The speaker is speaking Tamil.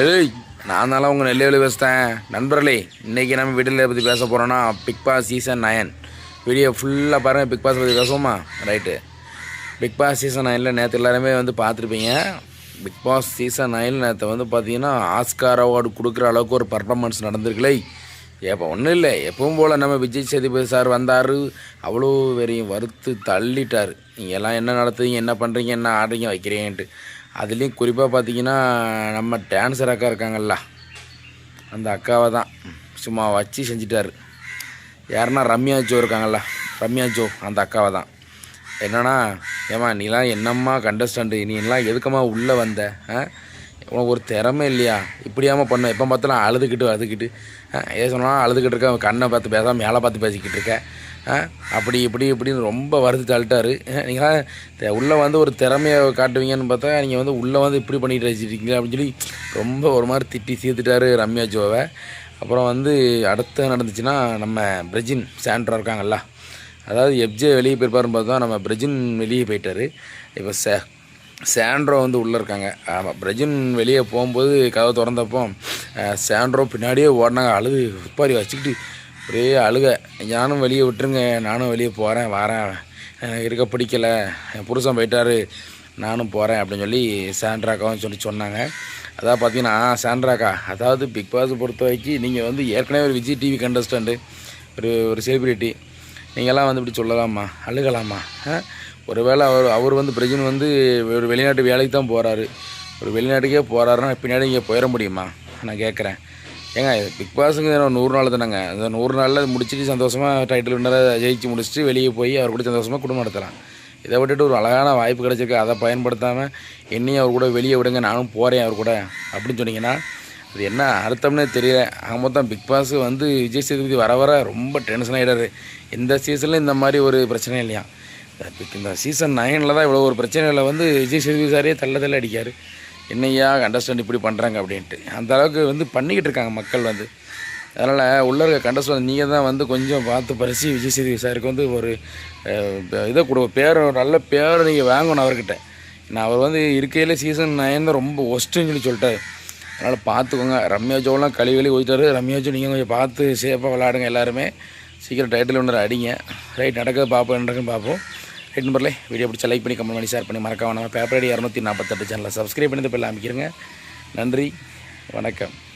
ஏய் நான் தானே உங்கள் நெல்லையில் பேசுகிறேன் நண்பர்களே இன்றைக்கி நம்ம வீட்டில் பற்றி பேச போகிறோன்னா big boss season nine video ஃபுல்லாக பாருங்கள் பிக் பாஸ் பற்றி பேசுவோமா? ரைட்டு பிக் பாஸ் சீசன் நைனில் நேற்று எல்லாருமே வந்து பார்த்துருப்பீங்க. பிக் பாஸ் சீசன் நைனில் நேற்று வந்து பார்த்தீங்கன்னா ஆஸ்கார் அவார்டு கொடுக்குற அளவுக்கு ஒரு பர்ஃபார்மன்ஸ் நடந்திருக்குல்லை எப்போ ஒன்றும் இல்லை. எப்பவும் போல் நம்ம விஜய் சேதுபதி சார் வந்தார். அவ்வளோ வெறியும் வறுத்து தள்ளிட்டார். நீங்கள் எல்லாம் என்ன நடத்துறீங்க என்ன பண்ணுறீங்க என்ன ஆடுறீங்க வைக்கிறீங்கன்ட்டு அதுலேயும் குறிப்பாக பார்த்தீங்கன்னா நம்ம டான்ஸர் அக்கா இருக்காங்கல்ல அந்த அக்காவை தான். சும்மா வச்சு செஞ்சிட்டார். யாருன்னா ரம்யா ஜோ இருக்காங்கல்ல ரம்யா ஜோ அந்த அக்காவை தான். என்னன்னா ஏமா நீலாம் என்னம்மா கண்டஸ்டண்ட்டு நீ எல்லாம் எதுக்கம்மா உள்ளே வந்த ஆ? உனக்கு ஒரு திறமை இல்லையா? இப்படியாமல் பண்ண. எப்போ பார்த்தாலும் அழுதுகிட்டு அழுதுகிட்டு. ஏன் ஏதோ சொன்னாலும் அழுதுகிட்டு இருக்க கண்ணை பார்த்து பேசாம மேலே பார்த்து பேசிக்கிட்டு இருக்கேன் அப்படி இப்படி இப்படின்னு ரொம்ப வருது தள்ளிட்டாரு நீங்கள் உள்ளே வந்து ஒரு திறமையை காட்டுவீங்கன்னு பார்த்தா நீங்கள் வந்து உள்ளே வந்து இப்படி பண்ணிட்டு வச்சுருக்கீங்க அப்படின்னு சொல்லி ரொம்ப ஒரு மாதிரி திட்டி சீர்த்துட்டாரு ரம்யா ஜோவை. அப்புறம் வந்து அடுத்து நடந்துச்சுன்னா நம்ம பிரஜின் சாண்ட்ரா இருக்காங்கல்ல. அதாவது எப்ஜே வெளியே போயிருப்பாருன்னு பார்த்தா நம்ம பிரஜின் வெளியே போயிட்டாரு. இப்போ சே சாண்ட்ரோ வந்து உள்ளே இருக்காங்க. ஆமாம் பிரஜின் வெளியே போகும்போது கதவை திறந்தப்போ சாண்ட்ரோ பின்னாடியே ஓடினாங்க. அழுது உப்பாரி வச்சுக்கிட்டு ஒரே அழுக. நானும் வெளியே விட்டுருங்க நானும் வெளியே போகிறேன் வரேன் எனக்கு இருக்க பிடிக்கல. என் புருஷன் போயிட்டாரு நானும் போகிறேன் அப்படின்னு சொல்லி சாண்ட்ராக்காவும் சொல்லி சொன்னாங்க. அதான் பார்த்தீங்கன்னா சாண்ட்ராக்கா அதாவது பிக் பாஸ் பொறுத்த வரைக்கும் நீங்கள் வந்து ஏற்கனவே ஒரு விஜய் டிவி கண்டஸ்டண்ட்டு ஒரு ஒரு செலிப்ரிட்டி நீங்களாம் வந்து இப்படி சொல்லலாமா? அழுகலாமா? ஒருவேளை அவர் அவர் வந்து பிரஜின் வந்து ஒரு வெளிநாட்டு வேலைக்கு தான் போகிறாரு ஒரு வெளிநாட்டுக்கே போகிறாருன்னா பின்னாடி இங்கே போயிட முடியுமா? நான் கேட்குறேன் ஏங்க பிக் பாஸுங்க நூறு நாள் தானேங்க. அந்த நூறு நாளில் முடிச்சுட்டு சந்தோஷமாக டைட்டில் வின்னரை ஜெயிச்சு முடிச்சுட்டு வெளியே போய் அவர் கூட சந்தோஷமாக குடும்பம் நடத்தலாம். இதை விட்டுட்டு ஒரு அழகான வாய்ப்பு கிடச்சிருக்கு. அதை பயன்படுத்தாமல் என்னையும் அவர் கூட வெளியே விடுங்க நானும் போகிறேன் அவர் கூட அப்படின்னு சொன்னீங்கன்னா அது என்ன அர்த்தம்னே தெரியல. ஆக மொத்தம் பிக் பாஸ் வந்து விஜய் சேதுபதி வர வர ரொம்ப டென்ஷன் ஆகிடாரு இந்த சீசனில் இந்த மாதிரி ஒரு பிரச்சனை இல்லையா? இந்த- இந்த சீசன் நைனில் தான் இவ்வளோ ஒரு பிரச்சனையில் வந்து விஜய் சேதுபதி சாரே தள்ள தள்ள அடிக்கார். என்னையா கண்டஸ்டன்ட் இப்படி பண்ணுறாங்க அப்படின்ட்டு. அந்த அளவுக்கு வந்து பண்ணிக்கிட்டு இருக்காங்க மக்கள் வந்து. அதனால் உள்ள இருக்க கண்டஸ்டன் நீங்கள் தான் வந்து கொஞ்சம் பார்த்து பறித்து விஜய் சேதுபதி சாருக்கு வந்து ஒரு இதை கொடு பேர் நல்ல பேரை நீங்கள் வாங்கணும் அவர்கிட்ட. நான் அவர் வந்து இருக்கையில் சீசன் நைன் தான் ரொம்ப ஒஸ்ட்டுன்னு சொல்லி சொல்லிட்டாரு. அதனால் பார்த்துக்கோங்க. ரம்யா ஜோலாம் கழுவி கழி ஊற்றிட்டாரு ரம்யா ஜோ நீங்கள் கொஞ்சம் பார்த்து சேஃபாக விளாடுங்க எல்லாருமே. சீக்கிரம் டைட்டில் ஒன்று அடிங்க. ரைட் நடக்குது பார்ப்போம் நடக்குன்னு பார்ப்போம் ரைட் நம்பரில் வீடியோ பிடிச்ச லைக் பண்ணி கமெண்ட் பண்ணி ஷேர் பண்ணி மறக்காம நம்ம பேப்பர் ஐடி இரநூத்தி நாற்பத்தெட்டு சேனலை சப்ஸ்கிரைப் பண்ணி இப்போ அமைக்கிறங்க. நன்றி. வணக்கம்.